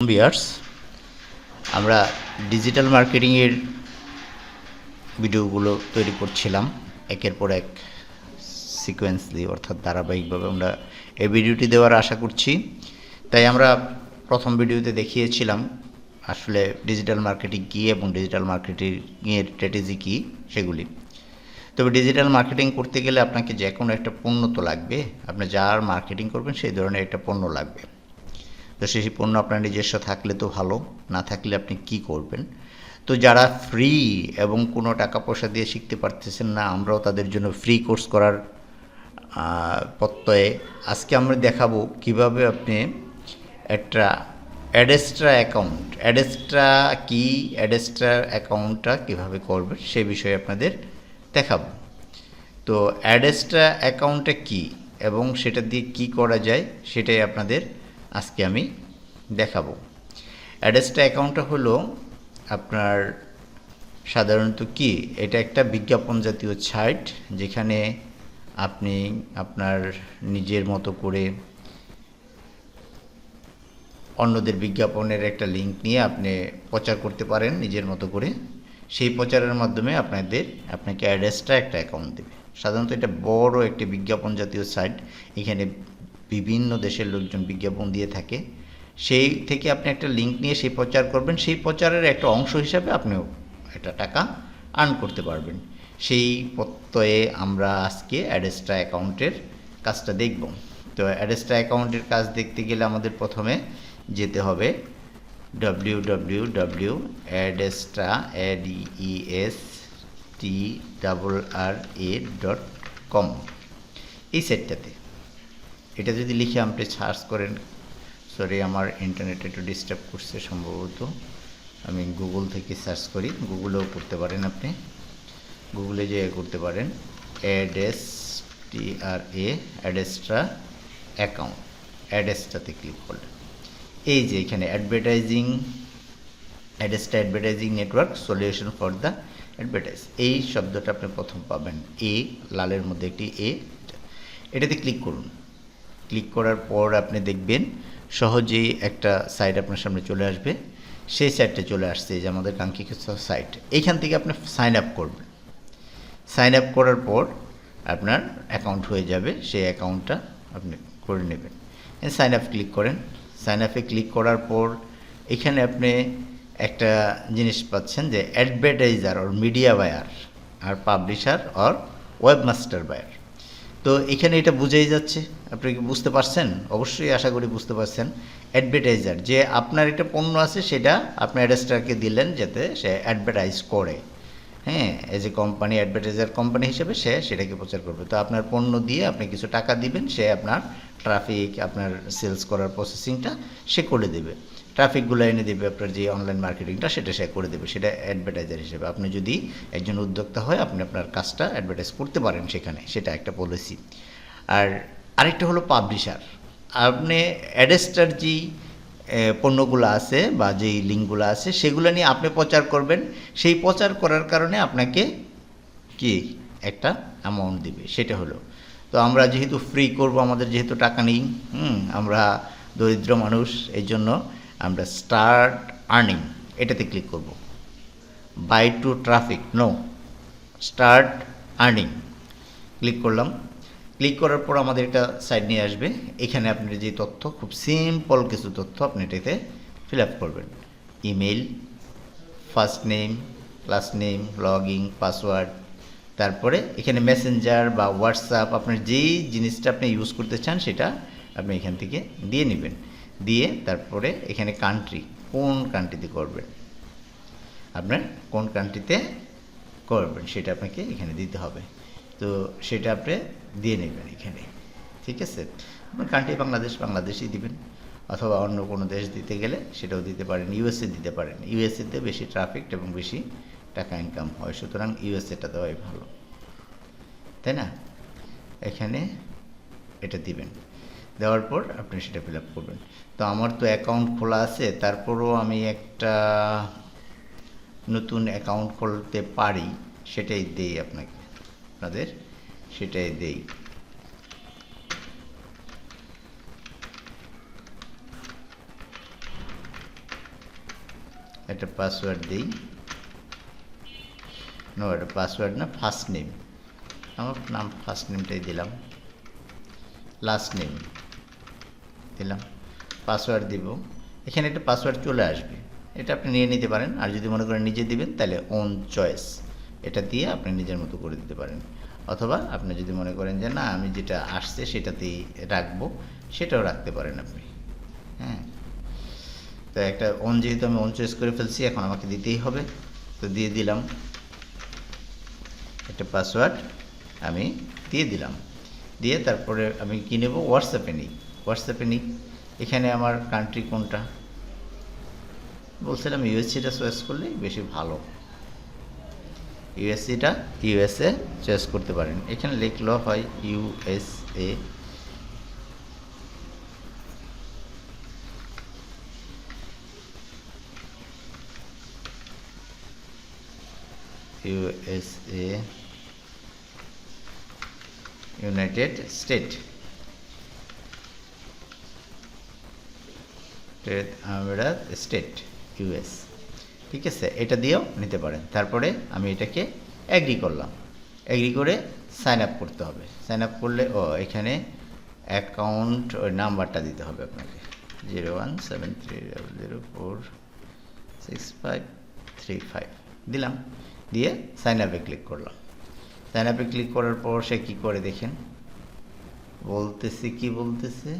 বিয়ার্স আমরা ডিজিটাল মার্কেটিংয়ের ভিডিওগুলো তৈরি করছিলাম। একের পর এক সিকোয়েন্সলি অর্থাৎ ধারাবাহিকভাবে আমরা এই ভিডিওটি দেওয়ার আশা করছি। তাই আমরা প্রথম ভিডিওতে দেখিয়েছিলাম আসলে ডিজিটাল মার্কেটিং কী এবং ডিজিটাল মার্কেটিংয়ের স্ট্র্যাটেজি কী সেগুলি। তবে ডিজিটাল মার্কেটিং করতে গেলে আপনাকে যে কোনো একটা পণ্য তো লাগবে। আপনি যার মার্কেটিং করবেন, সেই ধরনের একটা পণ্য লাগবে। তো সেই পণ্য আপনার নিজস্ব থাকলে তো ভালো, না থাকলে আপনি কি করবেন? তো যারা ফ্রি এবং কোনো টাকা পয়সা দিয়ে শিখতে পারতেছেন না, আমরাও তাদের জন্য ফ্রি কোর্স করার প্রত্যয়ে আজকে আমরা দেখাবো কীভাবে আপনি একটা অ্যাডেস্ট্রা অ্যাকাউন্ট অ্যাডেস্ট্রা কি অ্যাডেস্ট্রা অ্যাকাউন্টটা কীভাবে করবেন সে বিষয়ে আপনাদের দেখাবো। তো অ্যাডেস্ট্রা অ্যাকাউন্টটা কি এবং সেটা দিয়ে কি করা যায় সেটাই আপনাদের আজকে আমি দেখাবো। অ্যাডেস্ট্রা অ্যাকাউন্টটা হলো আপনার সাধারণত কি? এটা একটা বিজ্ঞাপন জাতীয় সাইট যেখানে আপনি আপনার নিজের মতো করে অন্যদের বিজ্ঞাপনের একটা লিঙ্ক নিয়ে আপনি প্রচার করতে পারেন নিজের মতো করে। সেই প্রচারের মাধ্যমে আপনাদের আপনাকে অ্যাড্রেসটা একটা অ্যাকাউন্ট দেবে। সাধারণত এটা বড় একটি বিজ্ঞাপন জাতীয় সাইট এখানে বিভিন্ন দেশের লোকজন বিজ্ঞাপন দিয়ে থাকে, সেই থেকে আপনি একটা লিঙ্ক নিয়ে সেই প্রচার করবেন, সেই প্রচারের একটা অংশ হিসাবে আপনিও একটা টাকা আর্ন করতে পারবেন। সেই প্রত্যয়ে আমরা আজকে অ্যাডেস্ট্রা অ্যাকাউন্টের কাজটা দেখব। তো অ্যাডেস্ট্রা অ্যাকাউন্টের কাজ দেখতে গেলে আমাদের প্রথমে যেতে হবে W W W Adsterra S T double R A dot com এই সেটটাতে এটা যদি লিখে আপনি সার্চ করেন সরি আমার ইন্টারনেট একটু ডিস্টার্ব করছে সম্ভবত। আমি গুগল থেকে সার্চ করি গুগলেও করতে পারেন আপনি। গুগলে যে করতে পারেন Adsterra Adsterra account অ্যাডেস্ট্রাতে ক্লিক করলেন। এই যে এখানে advertising Adsterra advertising network solution for the advertise এই শব্দটা আপনি প্রথম পাবেন এ লালের মধ্যে একটি এ এটাতে ক্লিক করুন। ক্লিক করার পর আপনি দেখবেন সহজেই একটা সাইট আপনার সামনে চলে আসবে। সেই সাইটটা চলে আসছে যে আমাদের কাঙ্ক্ষিত সাইট এইখান থেকে আপনি সাইন আপ করবেন। সাইন আপ করার পর আপনার অ্যাকাউন্ট হয়ে যাবে, সেই অ্যাকাউন্টটা আপনি করে নেবেন। সাইন আপ ক্লিক করেন। সাইন আপে ক্লিক করার পর এখানে আপনি একটা জিনিস পাচ্ছেন যে অ্যাডভার্টাইজার ওর মিডিয়া বায়ার আর পাবলিশার অর ওয়েবমাস্টার বায়ার তো এখানে এটা বুঝেই যাচ্ছে। আপনি কি বুঝতে পারছেন? অবশ্যই আশা করি বুঝতে পারছেন। অ্যাডভার্টাইজার যে আপনার একটা পণ্য আছে, সেটা আপনি অ্যাডেস্টারকে দিলেন যাতে সে অ্যাডভার্টাইজ করে। হ্যাঁ as a company advertiser company হিসেবে সে সেটাকে প্রচার করবে। তো আপনার পণ্য দিয়ে আপনি কিছু টাকা দিবেন, সে আপনার ট্রাফিক আপনার সেলস করার প্রসেসিংটা সে করে দেবে। ট্রাফিকগুলো এনে দেবে আপনার যে অনলাইন মার্কেটিংটা সেটা সে করে দেবে। সেটা অ্যাডভার্টাইজার হিসেবে। আপনি যদি একজন উদ্যোক্তা হয়, আপনি আপনার কাজটা অ্যাডভার্টাইজ করতে পারেন সেখানে। সেটা একটা পলিসি আর আরেকটা হলো পাবলিশার আপনি অ্যাডেস্টার যেই পণ্যগুলো আছে বা যেই লিঙ্কগুলো আছে, সেগুলো নিয়ে আপনি প্রচার করবেন। সেই প্রচার করার কারণে আপনাকে কি? একটা অ্যামাউন্ট দিবে। সেটা হলো। তো আমরা যেহেতু ফ্রি করব, আমাদের যেহেতু টাকা নেই আমরা দরিদ্র মানুষ এই জন্য আমরা স্টার্ট আর্নিং এটাতে ক্লিক করব। Buy to traffic no start earning click করলাম। ক্লিক করার পর আমাদের একটা সাইড নিয়ে আসবে। এখানে আপনার যে তথ্য, খুব সিম্পল কিছু তথ্য আপনি এটাতে ফিল আপ করবেন। Email first name class name log password তারপরে এখানে মেসেঞ্জার বা হোয়াটসঅ্যাপ আপনার যেই জিনিসটা আপনি ইউজ করতে চান, সেটা আপনি এখান থেকে দিয়ে নেবেন। দিয়ে তারপরে এখানে কান্ট্রি কোন কান্ট্রিতে করবেন? আপনার কোন কান্ট্রিতে করবেন, সেটা আপনাকে এখানে দিতে হবে। তো সেটা আপনি দিয়ে নেবেন এখানে, ঠিক আছে? আপনার কান্ট্রি বাংলাদেশ, বাংলাদেশই দিবেন। অথবা অন্য কোনো দেশ দিতে গেলে সেটাও দিতে পারেন ইউএসএ দিতে পারেন। ইউএসএতে বেশি ট্রাফিক এবং বেশি টাকা ইনকাম হয়, সুতরাং ইউএসএটা দেওয়াই ভালো। তাই না? এখানে এটা দিবেন। দেওয়ার পর আপনি সেটা ফিল আপ করবেন। তো আমার তো অ্যাকাউন্ট খোলা আছে, তারপরও আমি একটা নতুন অ্যাকাউন্ট খুলতে পারি, সেটাই দেই আপনাকে, আপনাদের সেটাই দেই। একটা পাসওয়ার্ড দিই। নো এটা পাসওয়ার্ড না, ফার্স্ট নেম। আমার নাম, ফার্স্ট নেমটাই দিলাম। Last name. দিলাম। পাসওয়ার্ড দিব। এখানে একটা পাসওয়ার্ড চলে আসবে। এটা আপনি নিয়ে নিতে পারেন। আর যদি মনে করেন নিজে দিবেন, তাহলে ওন চয়েস এটা দিয়ে আপনি নিজের মতো করে দিতে পারেন। অথবা আপনি যদি মনে করেন যে, না, আমি যেটা আসছে সেটাতেই রাখব। সেটাও রাখতে পারেন আপনি। হ্যাঁ। তো একটা অন যেহেতু আমি অন চয়েস করে ফেলছি, এখন আমাকে দিতেই হবে। তো দিয়ে দিলাম। একটা পাসওয়ার্ড আমি দিয়ে দিলাম। দিয়ে তারপরে আমি কী নেব? হোয়াটসঅ্যাপে নিই। হোয়াটসঅ্যাপে নিই। এখানে আমার কান্ট্রি কোনটা? বলছিলাম ইউএসসিটা চয়েস করলেই বেশি ভালো। ইউএসসিটা ইউএসএ চয়েস করতে পারেন। এখানে লিখলো হয় ইউএসএ ইউএসএ ইউনাইটেড স্টেট আমরা স্টেট ইউএস ঠিক আছে? এটা দিয়েও নিতে পারেন। তারপরে আমি এটাকে অ্যাগ্রি করলাম। অ্যাগ্রি করে সাইন আপ করতে হবে। সাইন আপ করলে, ও, এখানে অ্যাকাউন্ট ওই নাম্বারটা দিতে হবে আপনাকে। Zero one seven three zero four six five three five. দিলাম। দিয়ে সাইন আপে ক্লিক করলাম। সাইন আপে ক্লিক করার পর সে কী করে দেখেন? বলতেছে কি বলতেছে?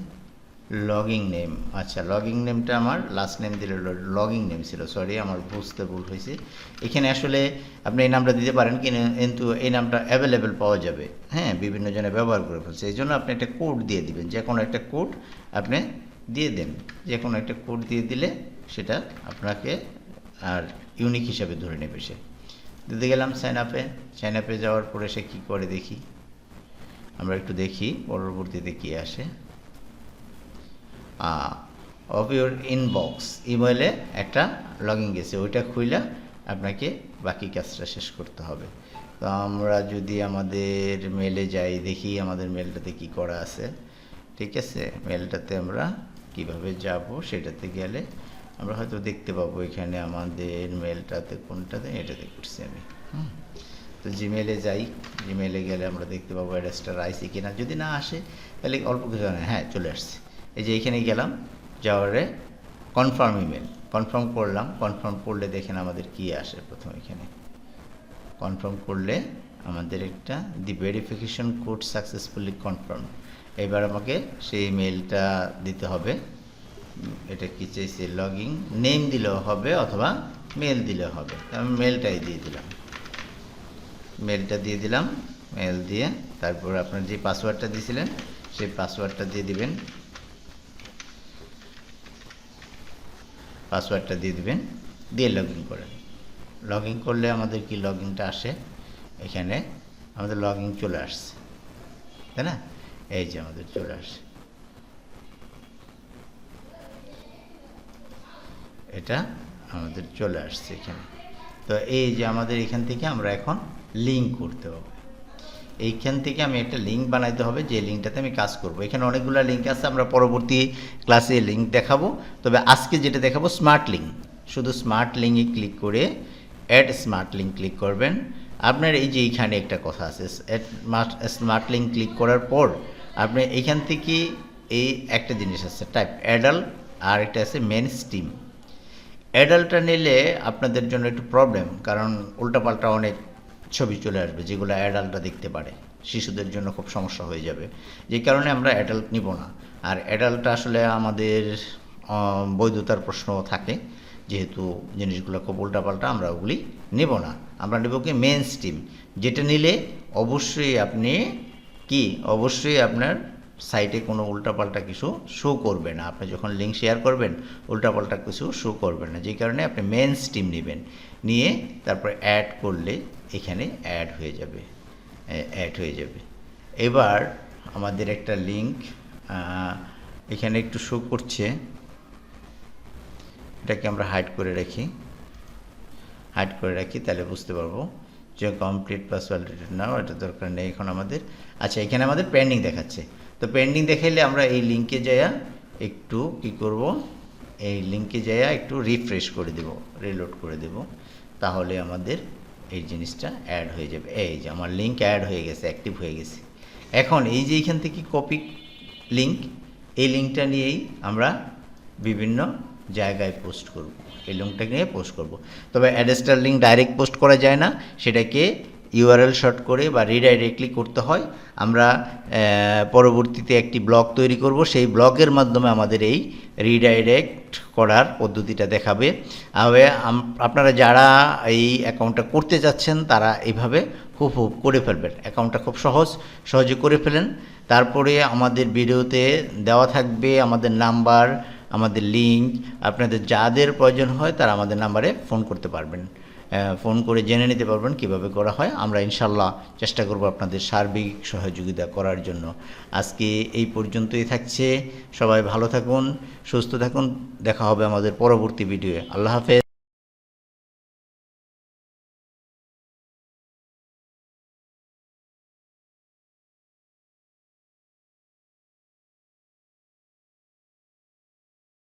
লগিং নেম আচ্ছা লগিং নেমটা আমার লাস্ট নেম দিলে লগিং নেম ছিল। সরি আমার বুঝতে ভুল হয়েছে। এখানে আসলে আপনি এই নামটা দিতে পারেন কিন্তু এই নামটা অ্যাভেলেবেল পাওয়া যাবে। হ্যাঁ বিভিন্ন জনে ব্যবহার করে ফেলছে। এই জন্য আপনি একটা কোড দিয়ে দিবেন। যে কোনো একটা কোড আপনি দিয়ে দেন। যে কোনো একটা কোড দিয়ে দিলে সেটা আপনাকে আর ইউনিক হিসাবে ধরে নেবে সে। দিতে গেলাম সাইন আপে সাইন আপে যাওয়ার পরে সে কী করে দেখি? আমরা একটু দেখি, পরবর্তীতে কী আসে। অফ ইউর ইনবক্স ইমেলে একটা লগিং গেছে, ওইটা খুইলা আপনাকে বাকি কাজটা শেষ করতে হবে। তো আমরা যদি আমাদের মেলে যাই, দেখি আমাদের মেলটাতে কি করা আছে, ঠিক আছে? মেলটাতে আমরা কীভাবে যাব, সেটাতে গেলে আমরা হয়তো দেখতে পাবো এখানে আমাদের মেলটাতে কোনটাতে এটাতে করছি আমি। হুম। তো জিমেলে যাই জিমেলে গেলে আমরা দেখতে পাবো অ্যাড্রেসটা আইসি কিনা। যদি না আসে, তাহলে অল্প কিছু হ্যাঁ চলে আসছে। এই যে এখানে গেলাম, যাওয়ারে কনফার্ম ইমেল কনফার্ম করলাম কনফার্ম করলে দেখেন আমাদের কি আসে প্রথম এখানে। কনফার্ম করলে আমাদের একটা the verification code successfully confirm এবার আমাকে সেই মেলটা দিতে হবে। এটা কি চাইছে? লগিং নেম দিলেও হবে অথবা মেল দিলেও হবে। আমি মেলটাই দিয়ে দিলাম। মেলটা দিয়ে দিলাম মেল দিয়ে তারপর আপনার যে পাসওয়ার্ডটা দিয়েছিলেন, সেই পাসওয়ার্ডটা দিয়ে দিবেন। পাসওয়ার্ডটা দিয়ে দেবেন, দিয়ে লগ ইন করেন। লগ ইন করলে আমাদের কি লগ ইনটা আসে? এখানে আমাদের লগ ইন চলে আসছে। তাই না? এই যে আমাদের চলে আসছে। এটা আমাদের চলে আসছে এখানে। তো এই যে আমাদের এখান থেকে আমরা এখন লিঙ্ক করতে হবে। এইখান থেকে আমি একটা লিঙ্ক বানাইতে হবে, যে লিঙ্কটাতে আমি কাজ করব। এখানে অনেকগুলো লিঙ্ক আছে, আমরা পরবর্তী ক্লাসে লিঙ্ক দেখাবো। তবে আজকে যেটা দেখাবো স্মার্ট লিঙ্ক শুধু স্মার্ট লিঙ্কে ক্লিক করে অ্যাড স্মার্ট লিঙ্ক ক্লিক করবেন। আপনার এই যে এইখানে একটা কথা আছে স্মার্ট লিঙ্ক ক্লিক করার পর আপনি এইখান থেকে এই একটা জিনিস আছে টাইপ অ্যাডাল্ট আর একটা আছে মেন স্টিম অ্যাডাল্টটা নিলে আপনাদের জন্য একটু প্রবলেম কারণ উল্টাপাল্টা অনেক ছবি চলে আসবে যেগুলো অ্যাডাল্টরা দেখতে পারে। শিশুদের জন্য খুব সমস্যা হয়ে যাবে। যে কারণে আমরা অ্যাডাল্ট নিব না। আর অ্যাডাল্টটা আসলে আমাদের বৈধতার প্রশ্ন থাকে। যেহেতু জিনিসগুলো খুব উল্টাপাল্টা, আমরা ওগুলি নেব না। আমরা নেব কি মেন স্ট্রিম যেটা নিলে অবশ্যই আপনি কি? অবশ্যই আপনার সাইটে কোনো উল্টাপাল্টা কিছু শো করবে না। আপনি যখন লিঙ্ক শেয়ার করবেন, উল্টাপাল্টা কিছু শো করবে না। যে কারণে আপনি মেন স্টিম নেবেন। নিয়ে তারপর অ্যাড করলে এখানে অ্যাড হয়ে যাবে। অ্যাড হয়ে যাবে। এবার আমাদের একটা লিঙ্ক এখানে একটু শো করছে। এটাকে আমরা হাইড করে রাখি। হাইড করে রাখি, তাহলে বুঝতে পারব যে কমপ্লিট পাসওয়ার্ড নাও এটা দরকার নেই এখন আমাদের। আচ্ছা এখানে আমাদের পেন্ডিং দেখাচ্ছে। তো পেন্ডিং দেখাইলে আমরা এই লিঙ্কে যাইয়া একটু কি করব? এই লিঙ্কে যাইয়া একটু রিফ্রেশ করে দেব রিলোড করে দেব। তাহলে আমাদের এই জিনিসটা অ্যাড হয়ে যাবে। এই যে আমার লিঙ্ক অ্যাড হয়ে গেছে অ্যাক্টিভ হয়ে গেছে। এখন এই যে এইখান থেকে কপি লিঙ্ক এই লিঙ্কটা নিয়েই আমরা বিভিন্ন জায়গায় পোস্ট করব। এই লিঙ্কটা নিয়ে পোস্ট করব। তবে অ্যাড্রেসটার লিঙ্ক ডাইরেক্ট পোস্ট করা যায় না। সেটাকে ইউআরএল শর্ট করে বা রিডাইরেক্টলি করতে হয়, আমরা পরবর্তীতে একটি ব্লগ তৈরি করব। সেই ব্লগের মাধ্যমে আমাদের এই রিডাইরেক্ট করার পদ্ধতিটা দেখাবে। আপনারা যারা এই অ্যাকাউন্টটা করতে যাচ্ছেন, তারা এইভাবে খুব খুব করে ফেলবেন। অ্যাকাউন্টটা খুব সহজ, সহজে করে ফেলেন। তারপরে আমাদের ভিডিওতে দেওয়া থাকবে আমাদের নাম্বার, আমাদের লিঙ্ক আপনাদের যাদের প্রয়োজন হয়, তারা আমাদের নাম্বারে ফোন করতে পারবেন। ফোন করে জেনে নিতে পারবেন কীভাবে করা হয়। আমরা ইনশাল্লাহ চেষ্টা করব আপনাদের সার্বিক সহযোগিতা করার জন্য। আজকে এই পর্যন্তই থাকছে। সবাই ভালো থাকুন, সুস্থ থাকুন। দেখা হবে আমাদের পরবর্তী ভিডিওয়ে। আল্লাহ হাফেজ।